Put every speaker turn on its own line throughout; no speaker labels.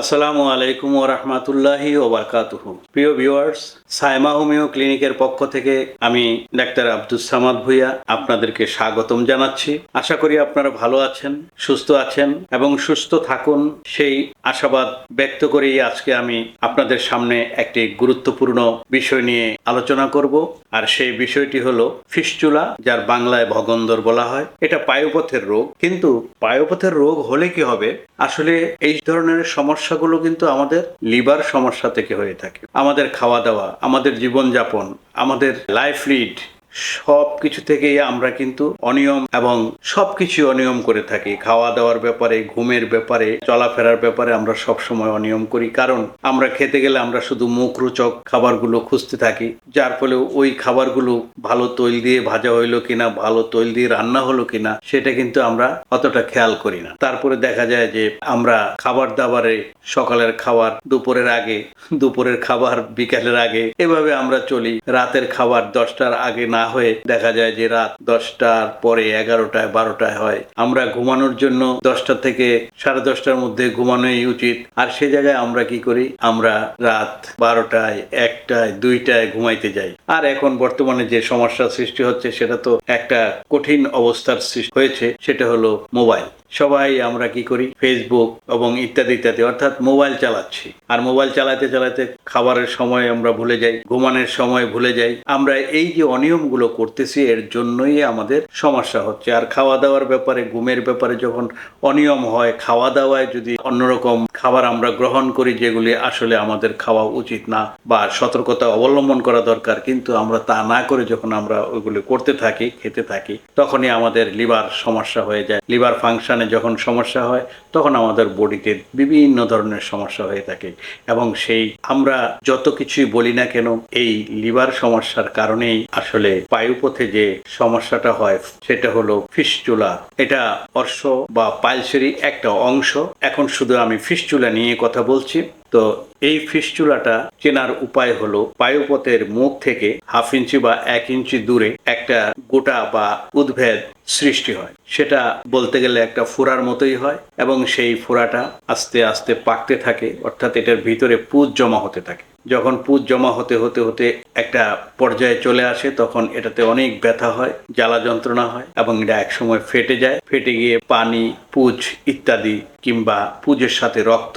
আসসালামু আলাইকুম ও রহমতুল্লাহি ওবরকাতুহু প্রিয় ভিউয়ার্স, সাইমা হোমিও ক্লিনিকের পক্ষ থেকে আমি ডাক্তার আব্দুস সামাদ ভুইয়া আপনাদেরকে স্বাগতম জানাচ্ছি। আশা করি আপনারা ভালো আছেন, সুস্থ আছেন এবং সুস্থ থাকুন। সেই আশাবাদ ব্যক্ত করেই আজকে আমি আপনাদের সামনে একটি গুরুত্বপূর্ণ বিষয় নিয়ে আলোচনা করব। আর সেই বিষয়টি হলো ফিস্চুলা, যার বাংলায় ভগন্দর বলা হয়। এটা পায়ুপথের রোগ। কিন্তু পায়ুপথের রোগ হলে কি হবে? আসলে এই ধরনের সমস্যাগুলো কিন্তু আমাদের লিভার সমস্যা থেকে হয়ে থাকে। আমাদের খাওয়া দাওয়া, আমাদের জীবনযাপন, আমাদের লাইফ লিড সব কিছু থেকেই আমরা কিন্তু অনিয়ম এবং সব কিছু অনিয়ম করে থাকি। খাওয়া দাওয়ার ব্যাপারে, ঘুমের ব্যাপারে, চলাফেরার ব্যাপারে আমরা সব সময় অনিয়ম করি। কারণ আমরা খেতে গেলে আমরা শুধু মুখ মুখরোচক খাবারগুলো খুঁজতে থাকি। যার ফলে ওই খাবারগুলো ভালো তৈল দিয়ে ভাজা হইল কিনা, ভালো তৈল দিয়ে রান্না হলো কিনা, সেটা কিন্তু আমরা অতটা খেয়াল করি না। তারপরে দেখা যায় যে আমরা খাবার দাবারে সকালের খাবার, দুপুরের আগে, দুপুরের খাবার, বিকালের আগে, এভাবে আমরা চলি। রাতের খাবার দশটার আগে না হয়ে দেখা যায় যে রাত দশটার পরে এগারোটায়, বারোটায় হয়। আমরা ঘুমানোর জন্য দশটা থেকে সাড়ে দশটার মধ্যে ঘুমানোই উচিত। আর সে জায়গায় আমরা কি করি? আমরা রাত বারোটায়, একটায়, দুইটায় ঘুমাইতে যাই। আর এখন বর্তমানে যে সমস্যার সৃষ্টি হচ্ছে, সেটা তো একটা কঠিন অবস্থার সৃষ্টি হয়েছে, সেটা হলো মোবাইল। সবাই আমরা কি করি? ফেসবুক এবং ইত্যাদি ইত্যাদি, অর্থাৎ মোবাইল চালাচ্ছি। আর মোবাইল চালাতে চালাতে খাবারের সময় আমরা ভুলে যাই, ঘুমানোর সময় ভুলে যাই। আমরা এই যে অনিয়মগুলো করতেছি, এর জন্যই আমাদের সমস্যা হচ্ছে। আর খাওয়া দাওয়ার ব্যাপারে, ঘুমের ব্যাপারে যখন অনিয়ম হয় খাওয়া দাওয়ায় যদি অন্যরকম খাবার আমরা গ্রহণ করি, যেগুলি আসলে আমাদের খাওয়া উচিত না বা সতর্কতা অবলম্বন করা দরকার, কিন্তু আমরা তা না করে যখন আমরা ওইগুলি করতে থাকি, খেতে থাকি, তখনই আমাদের লিভার সমস্যা হয়ে যায়। লিভার ফাংশনে যখন সমস্যা হয়, তখন আমাদের বডিতে বিভিন্ন ধরনের সমস্যা হয়ে থাকে। এবং সেই আমরা যত কিছুই বলি না কেন, এই লিভার সমস্যার কারণেই আসলে পায়ুপথে যে সমস্যাটা হয়, সেটা হলো ফিসচুলা এটা অর্শ বা পাইলসেরই একটা অংশ। এখন শুধু আমি ফিসচুলা নিয়ে কথা বলছি। তো এই ফিস্চুলাটা চেনার উপায় হলো পায়ুপথের মুখ থেকে হাফ ইঞ্চি বা এক ইঞ্চি দূরে একটা গোটা বা উদ্ভেদ সৃষ্টি হয়। সেটা বলতে গেলে একটা ফোড়ার মতোই হয় এবং সেই ফোড়াটা আস্তে আস্তে পাকতে থাকে, অর্থাৎ এটার ভিতরে পুজ জমা হতে থাকে। যখন পুজ জমা হতে হতে হতে একটা পর্যায়ে চলে আসে, তখন এটাতে অনেক ব্যথা হয়, জ্বালা যন্ত্রণা হয় এবং এটা একসময় ফেটে যায়। ফেটে গিয়ে পানি, পুজ ইত্যাদি কিংবা পুজের সাথে রক্ত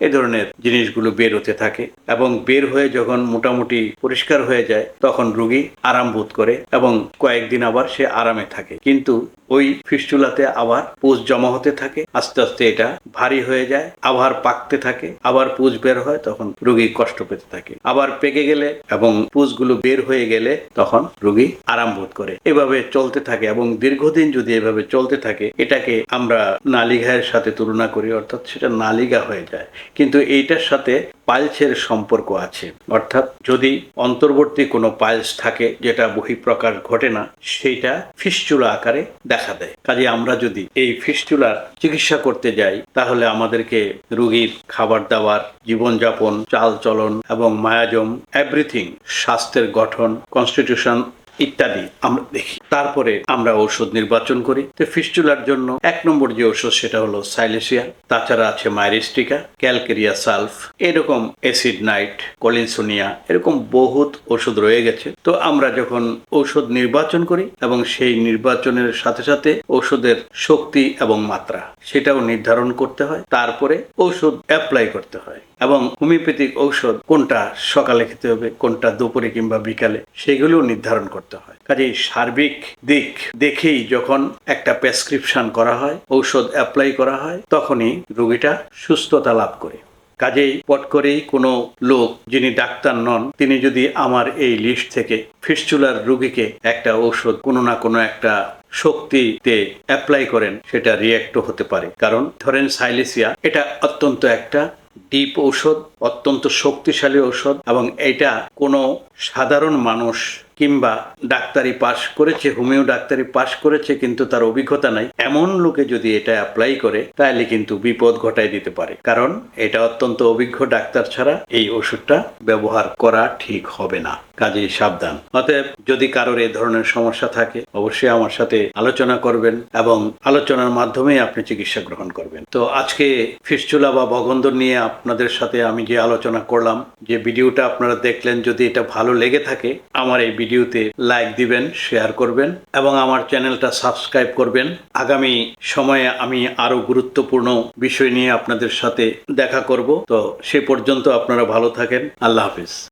এ ধরনের জিনিসগুলো বের হতে থাকে এবং বের হয়ে যখন মোটামুটি পরিষ্কার হয়ে যায়, তখন রুগী আরাম বোধ করে এবং কয়েকদিন আবার সে আরামে থাকে। কিন্তু ওই ফিস্টুলাতে আবার পুজ জমা হতে থাকে। আস্তে আস্তে এটা ভারী হয়ে যায়, আবার পাকতে থাকে, আবার পুজ বের হয়, তখন রুগী কষ্ট পেতে থাকে। আবার পেকে গেলে এবং পুজগুলো বের হয়ে গেলে তখন রুগী আরাম বোধ করে। এভাবে চলতে থাকে এবং দীর্ঘদিন যদি এভাবে চলতে থাকে, এটাকে আমরা নালিঘায়ের সাথে তুলনা করি, অর্থাৎ সেটা নালিগা হয়ে যায়। কিন্তু এইটার সাথে পাইলসের সম্পর্ক আছে। অর্থাৎ যদি অন্তর্বর্তী কোনো পাইলস থাকে যেটা বহিঃপ্রকাশ ঘটে না, সেইটা ফিস্চুলা আকারে দেখা দেয়। কাজে আমরা যদি এই ফিস্চুলার চিকিৎসা করতে যাই, তাহলে আমাদেরকে রুগীর খাবার দাবার, জীবনযাপন, চালচলন এবং মায়াজম এভরিথিং স্বাস্থ্যের গঠন কনস্টিটিউশন ইত্যাদি আমরা দেখি। তারপরে আমরা ঔষধ নির্বাচন করি। তো ফিস্টুলার জন্য এক নম্বর যে ঔষধ সেটা হলো সাইলেসিয়া। তাছাড়া আছে মাইরিস্টিকা, ক্যালকেরিয়া সালফ, এরকম অ্যাসিড নাইট, কলিনসোনিয়া, এরকম বহুত ওষুধ রয়ে গেছে। তো আমরা যখন ঔষধ নির্বাচন করি এবং সেই নির্বাচনের সাথে সাথে ঔষধের শক্তি এবং মাত্রা সেটাও নির্ধারণ করতে হয়। তারপরে ঔষধ অ্যাপ্লাই করতে হয়। এবং হোমিওপ্যাথিক ঔষধ কোনটা সকালে খেতে হবে, কোনটা দুপুরে কিংবা বিকালে, সেগুলোও নির্ধারণ করতে হয়। কাজেই সার্বিক দিক দেখেই যখন একটা প্রেসক্রিপশন করা হয়, ঔষধ অ্যাপ্লাই করা হয়, তখনই রোগীটা সুস্থতা লাভ করে। কাজেই পট করেই কোনো লোক যিনি ডাক্তার নন, তিনি যদি আমার এই লিস্ট থেকে ফিস্চুলার রোগীকে একটা ঔষধ কোনো না কোনো একটা শক্তিতে অ্যাপ্লাই করেন, সেটা রিয়াক্টও হতে পারে। কারণ ধরেন সাইলেসিয়া, এটা অত্যন্ত একটা ডিপ ঔষধ, অত্যন্ত শক্তিশালী ঔষধ এবং এটা কোনো সাধারণ মানুষ কিংবা ডাক্তারি পাশ করেছে হোমিও ডাক্তারি পাশ করেছে কিন্তু তার অভিজ্ঞতা নাই। এমন লোকে যদি এটা অ্যাপ্লাই করে, তাহলে কিন্তু বিপদ ঘটাই দিতে পারে। কারণ এটা অত্যন্ত অভিজ্ঞ ডাক্তার ছাড়া এই ওষুধটা ব্যবহার করা ঠিক হবে না। কাজেই সাবধান। অতএব যদি কারোর এই ধরনের সমস্যা থাকে, অবশ্যই আমার সাথে আলোচনা করবেন এবং আলোচনার মাধ্যমে আপনি চিকিৎসা গ্রহণ করবেন। তো আজকে ফিস্চুলা বা বগন্দর নিয়ে আপনাদের সাথে আমি যে আলোচনা করলাম, যে ভিডিওটা আপনারা দেখলেন, যদি এটা ভালো লেগে থাকে, আমার এই ভিডিওতে লাইক দিবেন শেয়ার করবেন এবং আমার চ্যানেলটা সাবস্ক্রাইব করবেন। আগামী সময়ে আমি আরও গুরুত্বপূর্ণ বিষয় নিয়ে আপনাদের সাথে দেখা করব। তো সে পর্যন্ত আপনারা ভালো থাকেন। আল্লাহ হাফিজ।